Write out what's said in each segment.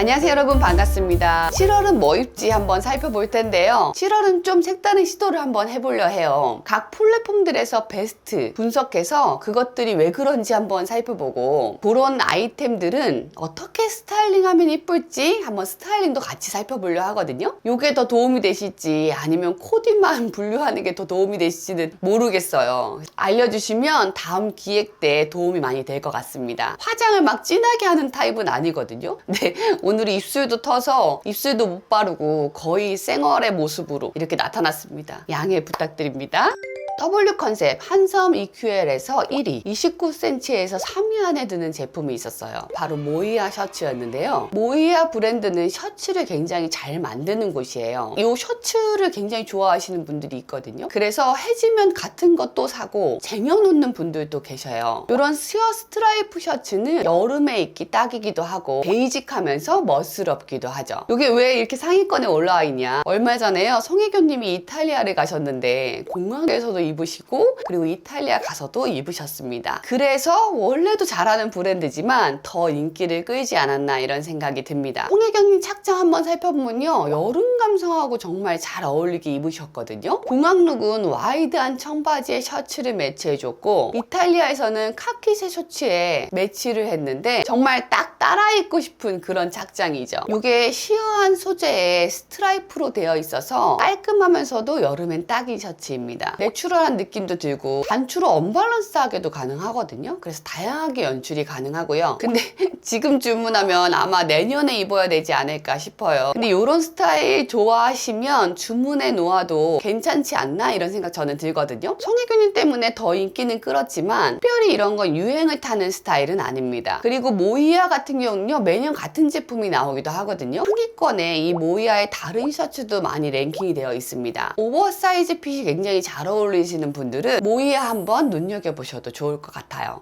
안녕하세요 여러분. 반갑습니다. 7월은 뭐 입지 한번 살펴볼 텐데요. 7월은 좀 색다른 시도를 한번 해보려 해요. 각 플랫폼들에서 베스트 분석해서 그것들이 왜 그런지 한번 살펴보고 그런 아이템들은 어떻게 스타일링하면 이쁠지 한번 스타일링도 같이 살펴보려 하거든요. 이게 더 도움이 되실지 아니면 코디만 분류하는 게 더 도움이 되실지는 모르겠어요. 알려주시면 다음 기획 때 도움이 많이 될 것 같습니다. 화장을 막 진하게 하는 타입은 아니거든요. 네 오늘 입술도 터서 입술도 못 바르고 거의 쌩얼의 모습으로 이렇게 나타났습니다. 양해 부탁드립니다. W 컨셉 한섬 EQL에서 1위, 29cm에서 3위 안에 드는 제품이 있었어요. 바로 모이아 셔츠였는데요. 모이아 브랜드는 셔츠를 굉장히 잘 만드는 곳이에요. 이 셔츠를 굉장히 좋아하시는 분들이 있거든요. 그래서 해지면 같은 것도 사고 쟁여놓는 분들도 계셔요. 이런 스웨어 스트라이프 셔츠는 여름에 입기 딱이기도 하고 베이직하면서 멋스럽기도 하죠. 이게 왜 이렇게 상위권에 올라와 있냐? 얼마 전에요. 송혜교님이 이탈리아를 가셨는데 공항에서도 입으시고 그리고 이탈리아 가서도 입으셨습니다. 그래서 원래도 잘하는 브랜드지만 더 인기를 끌지 않았나 이런 생각이 듭니다. 송혜경님 착장 한번 살펴보면요. 여름 감성하고 정말 잘 어울리게 입으셨거든요. 공항룩은 와이드한 청바지에 셔츠를 매치해줬고 이탈리아에서는 카키색 셔츠에 매치를 했는데 정말 딱 따라 입고 싶은 그런 착장이죠. 이게 시어한 소재에 스트라이프로 되어 있어서 깔끔하면서도 여름엔 딱인 셔츠입니다. 내추럴 한 느낌도 들고 단추로 언밸런스하게도 가능하거든요. 그래서 다양하게 연출이 가능하고요. 근데 지금 주문하면 아마 내년에 입어야 되지 않을까 싶어요. 근데 이런 스타일 좋아하시면 주문해 놓아도 괜찮지 않나 이런 생각 저는 들거든요. 송혜교님 때문에 더 인기는 끌었지만 특별히 이런 건 유행을 타는 스타일은 아닙니다. 그리고 모이아 같은 경우는요 매년 같은 제품이 나오기도 하거든요. 상위권에 이 모이아의 다른 셔츠도 많이 랭킹이 되어 있습니다. 오버사이즈 핏이 굉장히 잘 어울리 시는 분들은 모이아 한번 눈여겨보셔도 좋을 것 같아요.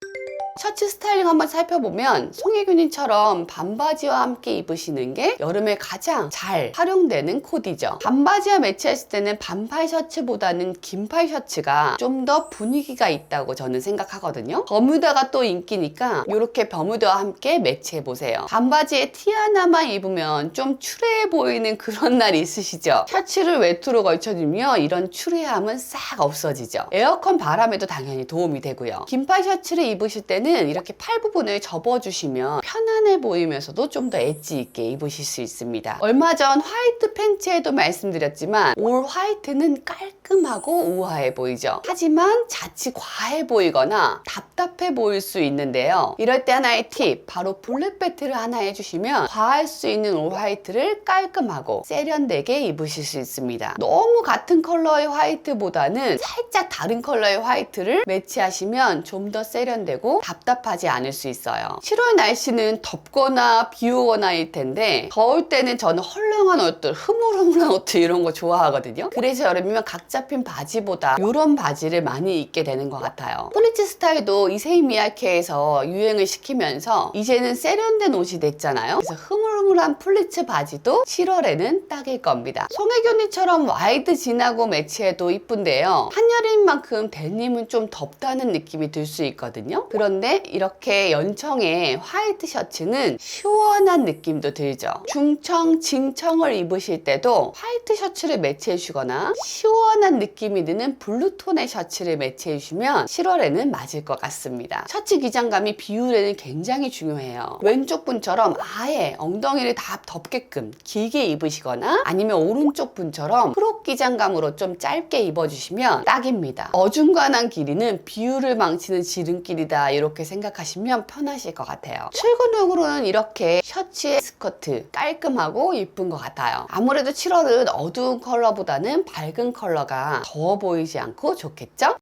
셔츠 스타일링 한번 살펴보면 송혜교님처럼 반바지와 함께 입으시는 게 여름에 가장 잘 활용되는 코디죠. 반바지와 매치했을 때는 반팔 셔츠보다는 긴팔 셔츠가 좀 더 분위기가 있다고 저는 생각하거든요. 버뮤다가 또 인기니까 이렇게 버뮤다와 함께 매치해보세요. 반바지에 티 하나만 입으면 좀 추레해 보이는 그런 날이 있으시죠? 셔츠를 외투로 걸쳐주면 이런 추레함은 싹 없어지죠. 에어컨 바람에도 당연히 도움이 되고요. 긴팔 셔츠를 입으실 때는 이렇게 팔 부분을 접어주시면 편안해 보이면서도 좀 더 엣지 있게 입으실 수 있습니다. 얼마 전 화이트 팬츠에도 말씀드렸지만 올 화이트는 깔끔하고 우아해 보이죠. 하지만 자칫 과해 보이거나 답답해 보일 수 있는데요. 이럴 때 하나의 팁, 바로 블랙 배트를 하나 해주시면 과할 수 있는 올 화이트를 깔끔하고 세련되게 입으실 수 있습니다. 너무 같은 컬러의 화이트보다는 살짝 다른 컬러의 화이트를 매치하시면 좀 더 세련되고 답 답하지 않을 수 있어요. 7월 날씨는 덥거나 비 오거나일 텐데 더울 때는 저는 헐렁한 옷들, 흐물흐물한 옷들 이런 거 좋아하거든요. 그래서 여름이면 각 잡힌 바지보다 이런 바지를 많이 입게 되는 것 같아요. 포니치 스타일도 이세이 미야케에서 유행을 시키면서 이제는 세련된 옷이 됐잖아요. 그래서 흐물흐물한 플리츠 바지도 7월에는 딱일 겁니다. 송혜교님처럼 와이드 진하고 매치해도 이쁜데요. 한여름인 만큼 데님은 좀 덥다는 느낌이 들 수 있거든요. 그런데 이렇게 연청의 화이트 셔츠는 시원한 느낌도 들죠. 중청, 진청을 입으실 때도 화이트 셔츠를 매치해 주거나 시원한 느낌이 드는 블루톤의 셔츠를 매치해 주시면 7월에는 맞을 것 같습니다. 셔츠 기장감이 비율에는 굉장히 중요해요. 왼쪽 분처럼 아예 엉덩이를 다 덮게끔 길게 입으시거나 아니면 오른쪽 분처럼 크롭 기장감으로 좀 짧게 입어주시면 딱입니다. 어중간한 길이는 비율을 망치는 지름길이다 이렇게 생각하시면 편하실 것 같아요. 출근룩으로는 이렇게 셔츠에 스커트 깔끔하고 예쁜 것 같아요. 아무래도 7월은 어두운 컬러보다는 밝은 컬러가 더워 보이지 않고 좋겠죠?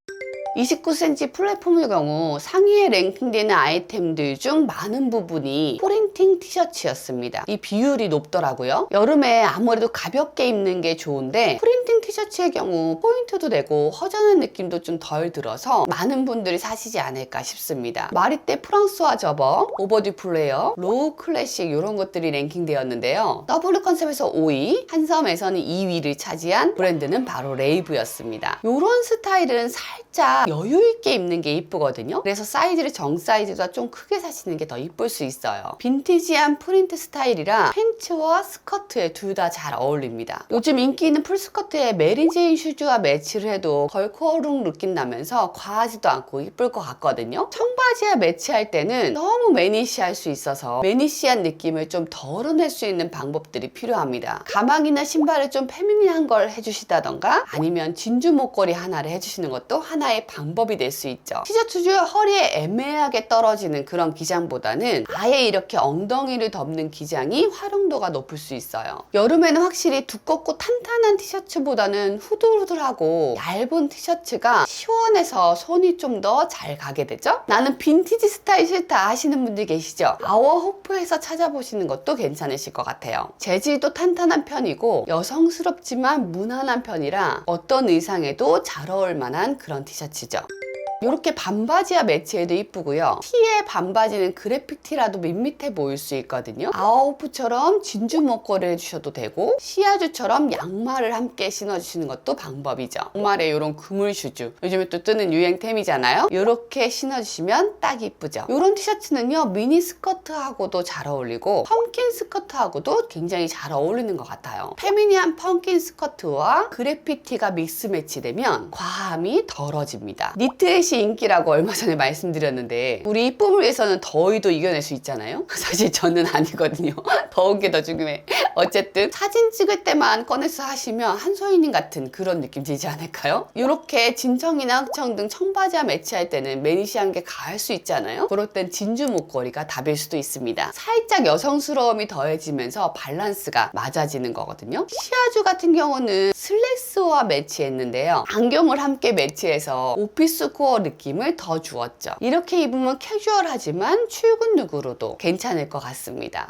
29cm 플랫폼의 경우 상위에 랭킹되는 아이템들 중 많은 부분이 프린팅 티셔츠였습니다. 이 비율이 높더라고요. 여름에 아무래도 가볍게 입는 게 좋은데 프린팅 티셔츠의 경우 포인트도 되고 허전한 느낌도 좀 덜 들어서 많은 분들이 사시지 않을까 싶습니다. 마리떼 프랑스와 접어, 오버듀 플레이어, 로우 클래식 이런 것들이 랭킹되었는데요. W 컨셉에서 5위, 한섬에서는 2위를 차지한 브랜드는 바로 레이브였습니다. 이런 스타일은 살 짝 보다 여유 있게 입는 게 이쁘거든요. 그래서 사이즈를 정 사이즈보다 좀 크게 사시는 게 더 이쁠 수 있어요. 빈티지한 프린트 스타일이라 팬츠와 스커트에 둘 다 잘 어울립니다. 요즘 인기 있는 풀스커트에 메리제인 슈즈와 매치를 해도 걸크어룩 느낌 나면서 과하지도 않고 이쁠 것 같거든요. 청바지와 매치할 때는 너무 매니시할 수 있어서 매니시한 느낌을 좀 덜어낼 수 있는 방법들이 필요합니다. 가방이나 신발을 좀 페미닌한 걸 해주시다던가 아니면 진주 목걸이 하나를 해주시는 것도 하나 의 방법이 될 수 있죠. 티셔츠 허리에 애매하게 떨어지는 그런 기장보다는 아예 이렇게 엉덩이를 덮는 기장이 활용도가 높을 수 있어요. 여름에는 확실히 두껍고 탄탄한 티셔츠보다는 후들후들하고 얇은 티셔츠가 시원해서 손이 좀 더 잘 가게 되죠. 나는 빈티지 스타일 싫다 하시는 분들 계시죠? 아워 호프에서 찾아보시는 것도 괜찮으실 것 같아요. 재질도 탄탄한 편이고 여성스럽지만 무난한 편이라 어떤 의상에도 잘 어울 만한 그런 티셔츠 죠. 이렇게 반바지와 매치해도 이쁘고요. 티에 반바지는 그래픽 티라도 밋밋해 보일 수 있거든요. 아웃풋처럼 진주 목걸이 해주셔도 되고 시아주처럼 양말을 함께 신어주시는 것도 방법이죠. 양말에 이런 그물 슈즈 요즘에 또 뜨는 유행템이잖아요. 이렇게 신어주시면 딱 이쁘죠. 이런 티셔츠는요 미니 스커트하고도 잘 어울리고 펌킨 스커트하고도 굉장히 잘 어울리는 것 같아요. 페미니한 펌킨 스커트와 그래픽 티가 믹스 매치되면 과함이 덜어집니다. 니트 햇이 인기라고 얼마 전에 말씀드렸는데 우리 이쁨을 위해서는 더위도 이겨낼 수 있잖아요. 사실 저는 아니거든요. 더운 게 더 중요해. 어쨌든 사진 찍을 때만 꺼내서 하시면 한소희님 같은 그런 느낌 들지 않을까요? 이렇게 진청이나 흑청 등 청바지와 매치할 때는 매니시한 게 가할 수 있잖아요. 그럴 땐 진주 목걸이가 답일 수도 있습니다. 살짝 여성스러움이 더해지면서 밸런스가 맞아지는 거거든요. 시아주 같은 경우는 슬랙스와 매치했는데요. 안경을 함께 매치해서 오피스 코어 느낌을 더 주었죠. 이렇게 입으면 캐주얼하지만 출근 룩으로도 괜찮을 것 같습니다.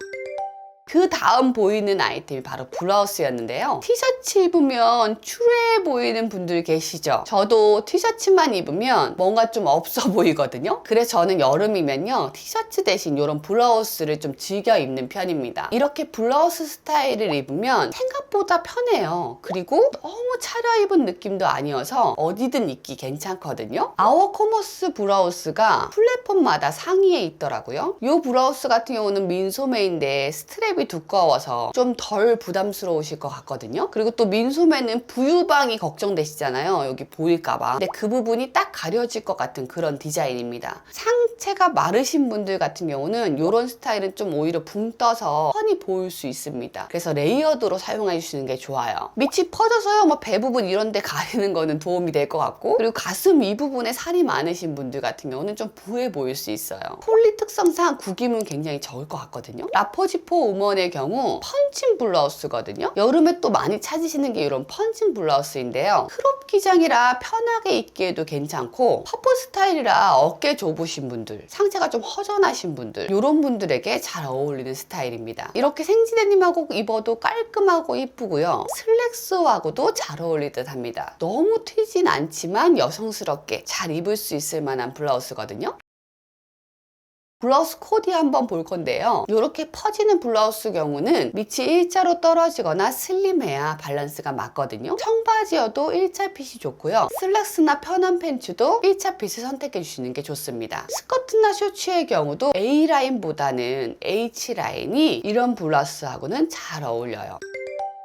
그 다음 보이는 아이템이 바로 블라우스였는데요. 티셔츠 입으면 추레해 보이는 분들 계시죠? 저도 티셔츠만 입으면 뭔가 좀 없어 보이거든요. 그래서 저는 여름이면요. 티셔츠 대신 이런 블라우스를 좀 즐겨 입는 편입니다. 이렇게 블라우스 스타일을 입으면 생각보다 편해요. 그리고 너무 차려입은 느낌도 아니어서 어디든 입기 괜찮거든요. 아워 코머스 브라우스가 플랫폼마다 상위에 있더라고요. 이 브라우스 같은 경우는 민소매인데 스트랩이 두꺼워서 좀 덜 부담스러우실 것 같거든요. 그리고 또 민소매는 부유방이 걱정되시잖아요. 여기 보일까봐. 근데 그 부분이 딱 가려질 것 같은 그런 디자인입니다. 상체가 마르신 분들 같은 경우는 이런 스타일은 좀 오히려 붕 떠서 훤히 보일 수 있습니다. 그래서 레이어드로 사용해 주시는 게 좋아요. 밑이 퍼져서요. 뭐 배 부분 이런 데 가리는 거는 도움이 될 것 같고 그리고 가슴 이 부분에 살이 많으신 분들 같은 경우는 좀 부해 보일 수 있어요. 폴리 특성상 구김은 굉장히 적을 것 같거든요. 라퍼지포 우먼 의 경우 펀칭 블라우스거든요. 여름에 또 많이 찾으시는 게 이런 펀칭 블라우스인데요. 크롭 기장이라 편하게 입기에도 괜찮고 퍼프 스타일이라 어깨 좁으신 분들, 상체가 좀 허전하신 분들 이런 분들에게 잘 어울리는 스타일입니다. 이렇게 생지대님하고 입어도 깔끔하고 이쁘고요. 슬랙스하고도 잘 어울릴 듯 합니다. 너무 튀진 않지만 여성스럽게 잘 입을 수 있을 만한 블라우스거든요. 블라우스 코디 한번 볼 건데요. 이렇게 퍼지는 블라우스 경우는 밑이 일자로 떨어지거나 슬림해야 밸런스가 맞거든요. 청바지여도 일자 핏이 좋고요. 슬랙스나 편한 팬츠도 일자 핏을 선택해 주시는 게 좋습니다. 스커트나 셔츠의 경우도 A라인보다는 H라인이 이런 블라우스하고는 잘 어울려요.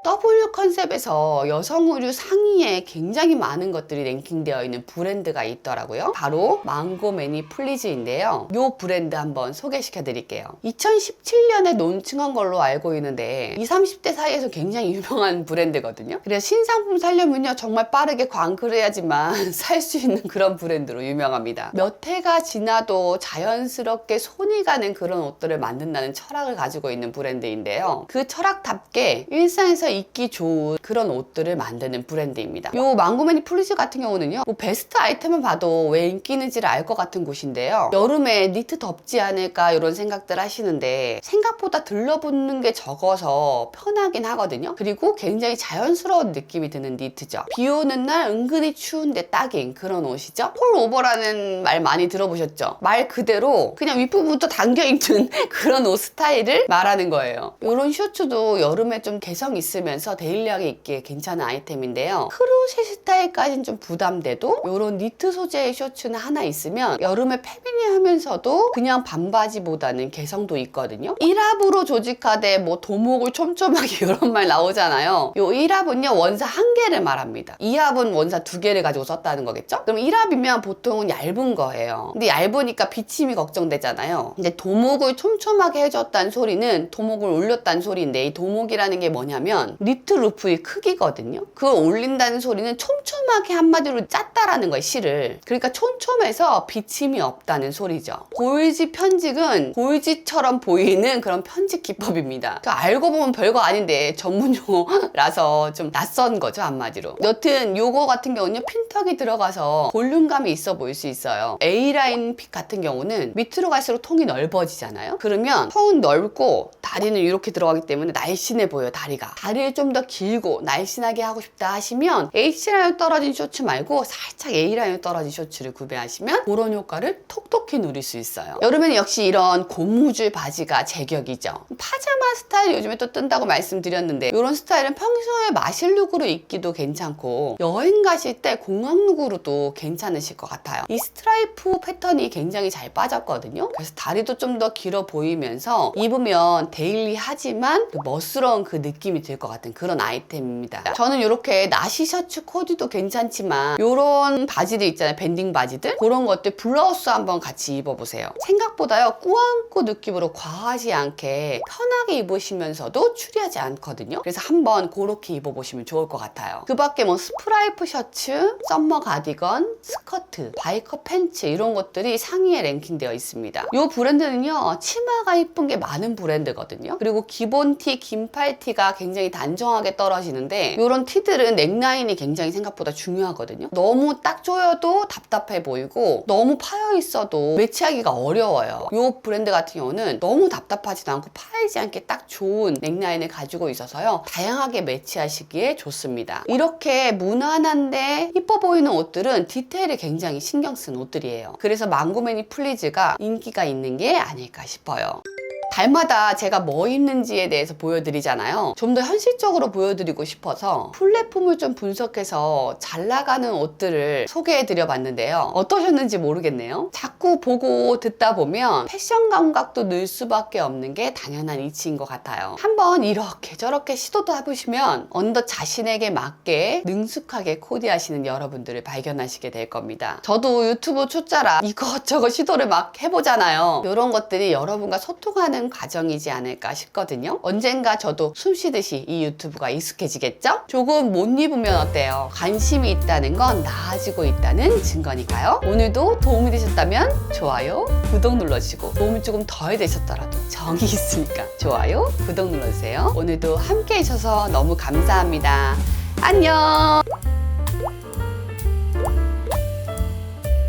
W 컨셉에서 여성 의류 상위에 굉장히 많은 것들이 랭킹되어 있는 브랜드가 있더라고요. 바로 망고 매니 플리즈인데요. 이 브랜드 한번 소개시켜 드릴게요. 2017년에 론칭한 걸로 알고 있는데 20, 30대 사이에서 굉장히 유명한 브랜드거든요. 그래서 신상품 살려면요 정말 빠르게 광고를 해야지만 살 수 있는 그런 브랜드로 유명합니다. 몇 해가 지나도 자연스럽게 손이 가는 그런 옷들을 만든다는 철학을 가지고 있는 브랜드인데요. 그 철학답게 일상에서 입기 좋은 그런 옷들을 만드는 브랜드입니다. 요 망고매니 플리즈 같은 경우는요. 뭐 베스트 아이템을 봐도 왜 인기 있는지를 알 것 같은 곳인데요. 여름에 니트 덥지 않을까 이런 생각들 하시는데 생각보다 들러붙는 게 적어서 편하긴 하거든요. 그리고 굉장히 자연스러운 느낌이 드는 니트죠. 비 오는 날 은근히 추운데 딱인 그런 옷이죠. 폴오버라는 말 많이 들어보셨죠? 말 그대로 그냥 윗부분부터 당겨 입는 그런 옷 스타일을 말하는 거예요. 이런 셔츠도 여름에 좀 개성 있을 있으면서 데일리하게 입기에 괜찮은 아이템인데요. 크로셰 스타일까지는 좀 부담돼도 이런 니트 소재의 셔츠는 하나 있으면 여름에 패미니하면서도 그냥 반바지보다는 개성도 있거든요. 1합으로 조직하되 뭐 도목을 촘촘하게 이런 말 나오잖아요. 요 1합은요 원사 한 개를 말합니다. 2합은 원사 두 개를 가지고 썼다는 거겠죠? 그럼 1합이면 보통은 얇은 거예요. 근데 얇으니까 비침이 걱정되잖아요. 근데 도목을 촘촘하게 해줬다는 소리는 도목을 올렸다는 소리인데 이 도목이라는 게 뭐냐면 니트 루프의 크기거든요. 그걸 올린다는 소리는 촘촘하게 한마디로 짰다라는 거예요, 실을. 그러니까 촘촘해서 비침이 없다는 소리죠. 보일지 편직은 보일지처럼 보이는 그런 편집 기법입니다. 그러니까 알고 보면 별거 아닌데 전문 용어라서 좀 낯선 거죠, 한마디로. 여튼 요거 같은 경우는요, 핀턱이 들어가서 볼륨감이 있어 보일 수 있어요. A라인 핏 같은 경우는 밑으로 갈수록 통이 넓어지잖아요. 그러면 통은 넓고 다리는 이렇게 들어가기 때문에 날씬해 보여요, 다리가. 다리 를 좀 더 길고 날씬하게 하고 싶다 하시면 H라인 떨어진 쇼츠 말고 살짝 A라인 떨어진 쇼츠를 구매하시면 그런 효과를 톡톡히 누릴 수 있어요. 여름에는 역시 이런 고무줄 바지가 제격이죠. 파자마 스타일 요즘에 또 뜬다고 말씀드렸는데 이런 스타일은 평소에 마실 룩으로 입기도 괜찮고 여행 가실 때 공항 룩으로도 괜찮으실 것 같아요. 이 스트라이프 패턴이 굉장히 잘 빠졌거든요. 그래서 다리도 좀 더 길어 보이면서 입으면 데일리하지만 그 멋스러운 그 느낌이 들 것 같은 그런 아이템입니다. 저는 이렇게 나시 셔츠 코디도 괜찮지만 이런 바지들 있잖아요. 밴딩 바지들 그런 것들 블라우스 한번 같이 입어보세요. 생각보다요 꾸안꾸 느낌으로 과하지 않게 편하게 입으시면서도 추리하지 않거든요. 그래서 한번 그렇게 입어보시면 좋을 것 같아요. 그 밖에 뭐 스프라이프 셔츠, 썸머 가디건, 스커트, 바이커 팬츠 이런 것들이 상위에 랭킹되어 있습니다. 이 브랜드는요 치마가 이쁜 게 많은 브랜드거든요. 그리고 기본 티, 긴팔 티가 굉장히 단정하게 떨어지는데 이런 티들은 넥라인이 굉장히 생각보다 중요하거든요. 너무 딱 조여도 답답해 보이고 너무 파여 있어도 매치하기가 어려워요. 이 브랜드 같은 경우는 너무 답답하지도 않고 파이지 않게 딱 좋은 넥라인을 가지고 있어서요. 다양하게 매치하시기에 좋습니다. 이렇게 무난한데 이뻐 보이는 옷들은 디테일을 굉장히 신경 쓴 옷들이에요. 그래서 망고매니 플리즈가 인기가 있는 게 아닐까 싶어요. 달마다 제가 뭐 입는지에 대해서 보여드리잖아요. 좀 더 현실적으로 보여드리고 싶어서 플랫폼을 좀 분석해서 잘 나가는 옷들을 소개해드려 봤는데요. 어떠셨는지 모르겠네요. 자꾸 보고 듣다 보면 패션 감각도 늘 수밖에 없는 게 당연한 이치인 것 같아요. 한번 이렇게 저렇게 시도도 해보시면 언더 자신에게 맞게 능숙하게 코디하시는 여러분들을 발견하시게 될 겁니다. 저도 유튜브 초짜라 이것저것 시도를 막 해보잖아요. 이런 것들이 여러분과 소통 하는 과정이지 않을까 싶거든요. 언젠가 저도 숨 쉬듯이 이 유튜브가 익숙해지겠죠? 조금 못 입으면 어때요? 관심이 있다는 건 나아지고 있다는 증거니까요. 오늘도 도움이 되셨다면 좋아요, 구독 눌러주시고 도움이 조금 덜 되셨더라도 정이 있으니까 좋아요, 구독 눌러주세요. 오늘도 함께 해주셔서 너무 감사합니다. 안녕!